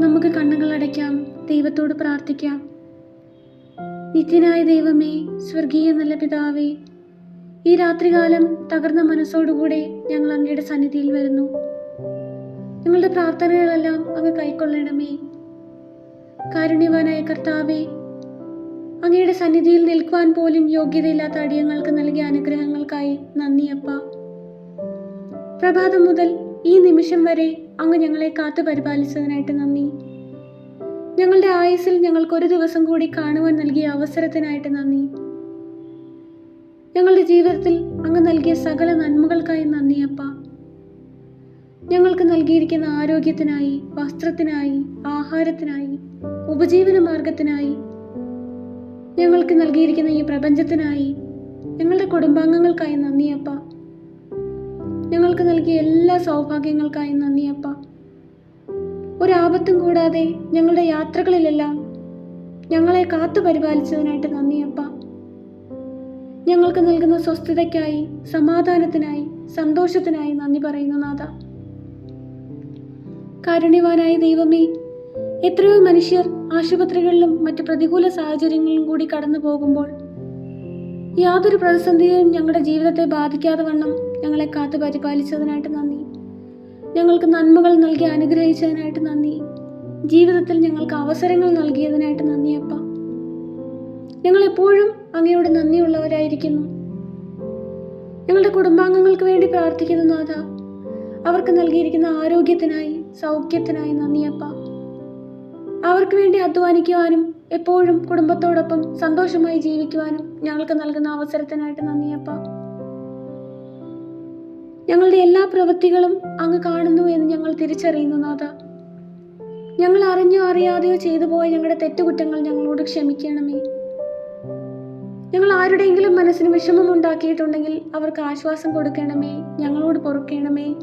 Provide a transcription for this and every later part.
നമുക്ക് കണ്ണുകൾ അടയ്ക്കാം ദൈവത്തോട് പ്രാർത്ഥിക്കാം. നിത്യനായ ദൈവമേ സ്വർഗീയ നല്ല പിതാവേ ഈ രാത്രികാലം തകർന്ന മനസ്സോടുകൂടെ ഞങ്ങൾ അങ്ങയുടെ സന്നിധിയിൽ വരുന്നു. ഞങ്ങളുടെ പ്രാർത്ഥനകളെല്ലാം അങ്ങ് കൈക്കൊള്ളണമേ. കാരുണ്യവാനായ കർത്താവേ അങ്ങയുടെ സന്നിധിയിൽ നിൽക്കുവാൻ പോലും യോഗ്യതയില്ലാത്ത അടിയങ്ങൾക്ക് നൽകിയ അനുഗ്രഹങ്ങൾക്കായി നന്ദിയപ്പ പ്രഭാതം മുതൽ ഈ നിമിഷം വരെ അങ്ങ് ഞങ്ങളെ കാത്തു പരിപാലിച്ചതിനായിട്ട് നന്ദി. ഞങ്ങളുടെ ആയുസ്സിൽ ഞങ്ങൾക്ക് ഒരു ദിവസം കൂടി കാണുവാൻ നൽകിയ അവസരത്തിനായിട്ട് നന്ദി. ഞങ്ങളുടെ ജീവിതത്തിൽ അങ്ങ് നൽകിയ സകല നന്മകൾക്കായി നന്ദി അപ്പ. ഞങ്ങൾക്ക് നൽകിയിരിക്കുന്ന ആരോഗ്യത്തിനായി വസ്ത്രത്തിനായി ആഹാരത്തിനായി ഉപജീവന മാർഗത്തിനായി ഞങ്ങൾക്ക് നൽകിയിരിക്കുന്ന ഈ പ്രപഞ്ചത്തിനായി ഞങ്ങളുടെ കുടുംബാംഗങ്ങൾക്കായി നന്ദിയപ്പ ഞങ്ങൾക്ക് നൽകിയ എല്ലാ സൗഭാഗ്യങ്ങൾക്കായി നന്ദിയപ്പ ഒരാപത്തും കൂടാതെ ഞങ്ങളുടെ യാത്രകളിലെല്ലാം ഞങ്ങളെ കാത്തു പരിപാലിച്ചതിനായിട്ട് നന്ദിയപ്പ ഞങ്ങൾക്ക് നൽകുന്ന സ്വസ്ഥതയ്ക്കായി സമാധാനത്തിനായി സന്തോഷത്തിനായി നന്ദി പറയുന്നു നാഥ. കാരുണ്യവാനായ ദൈവമേ എത്രയോ മനുഷ്യർ ആശുപത്രികളിലും മറ്റ് പ്രതികൂല സാഹചര്യങ്ങളിലും കൂടി കടന്നു പോകുമ്പോൾ യാതൊരു പ്രതിസന്ധിയും ഞങ്ങളുടെ ജീവിതത്തെ ബാധിക്കാതെ വണ്ണം ഞങ്ങളെ കാത്തു പരിപാലിച്ചതിനായിട്ട് നന്ദി. ഞങ്ങൾക്ക് നന്മകൾ നൽകി അനുഗ്രഹിച്ചതിനായിട്ട് നന്ദി. ജീവിതത്തിൽ ഞങ്ങൾക്ക് അവസരങ്ങൾ നൽകിയതിനായിട്ട് നന്ദിയപ്പ ഞങ്ങൾ എപ്പോഴും അങ്ങയോട് നന്ദിയുള്ളവരായിരിക്കുന്നു. ഞങ്ങളുടെ കുടുംബാംഗങ്ങൾക്ക് വേണ്ടി പ്രാർത്ഥിക്കുന്നു നാഥ. അവർക്ക് നൽകിയിരിക്കുന്ന ആരോഗ്യത്തിനായി സൗഖ്യത്തിനായി നന്ദിയപ്പ അവർക്ക് വേണ്ടി അധ്വാനിക്കുവാനും എപ്പോഴും കുടുംബത്തോടൊപ്പം സന്തോഷമായി ജീവിക്കുവാനും ഞങ്ങൾക്ക് നൽകുന്ന അവസരത്തിനായിട്ട് നന്ദിയപ്പ. ഞങ്ങളുടെ എല്ലാ പ്രവൃത്തികളും അങ്ങ് കാണുന്നു എന്ന് ഞങ്ങൾ തിരിച്ചറിയുന്നു നാഥ. ഞങ്ങൾ അറിഞ്ഞോ അറിയാതെയോ ചെയ്തു പോയ ഞങ്ങളുടെ തെറ്റുകുറ്റങ്ങൾ ഞങ്ങളോട് ക്ഷമിക്കണമേ. ഞങ്ങൾ ആരുടെയെങ്കിലും മനസ്സിന് വിഷമം ഉണ്ടാക്കിയിട്ടുണ്ടെങ്കിൽ അവർക്ക് ആശ്വാസം കൊടുക്കണമേ ഞങ്ങളോട് പൊറുക്കണമേ.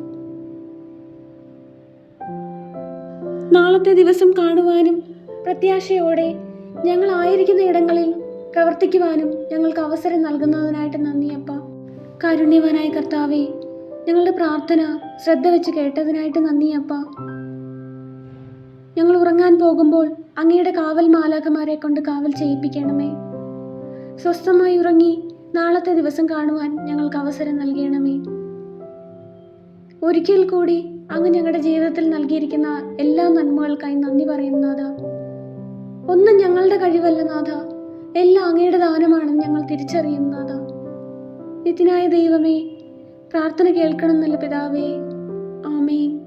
നാളത്തെ ദിവസം കാണുവാനും പ്രത്യാശയോടെ ഞങ്ങൾ ആയിരിക്കുന്ന ഇടങ്ങളിൽ പ്രവർത്തിക്കുവാനും ഞങ്ങൾക്ക് അവസരം നൽകുന്നതിനായിട്ട് നന്ദിയപ്പ കാരുണ്യവാനായ കർത്താവെ ഞങ്ങളുടെ പ്രാർത്ഥന ശ്രദ്ധ വെച്ച് കേട്ടതിനായിട്ട് നന്ദിയപ്പ ഞങ്ങൾ ഉറങ്ങാൻ പോകുമ്പോൾ അങ്ങയുടെ കാവൽ മാലാഖമാരെ കൊണ്ട് കാവൽ ചെയ്യിപ്പിക്കണമേ. സ്വസ്ഥമായി ഉറങ്ങി നാളത്തെ ദിവസം കാണുവാൻ ഞങ്ങൾക്ക് അവസരം നൽകണമേ. ഒരിക്കൽ കൂടി അങ്ങ് ഞങ്ങളുടെ ജീവിതത്തിൽ നൽകിയിരിക്കുന്ന എല്ലാ നന്മകൾക്കായി നന്ദി പറയുന്നു നാഥ. ഒന്നും ഞങ്ങളുടെ കഴിവല്ല നാഥ. എല്ലാം അങ്ങയുടെ ദാനമാണെന്ന് ഞങ്ങൾ തിരിച്ചറിയുന്നു നാഥ. നിത്യനായ ദൈവമേ പ്രാർത്ഥന കേൾക്കണം നല്ല പിതാവേ. ആമേൻ.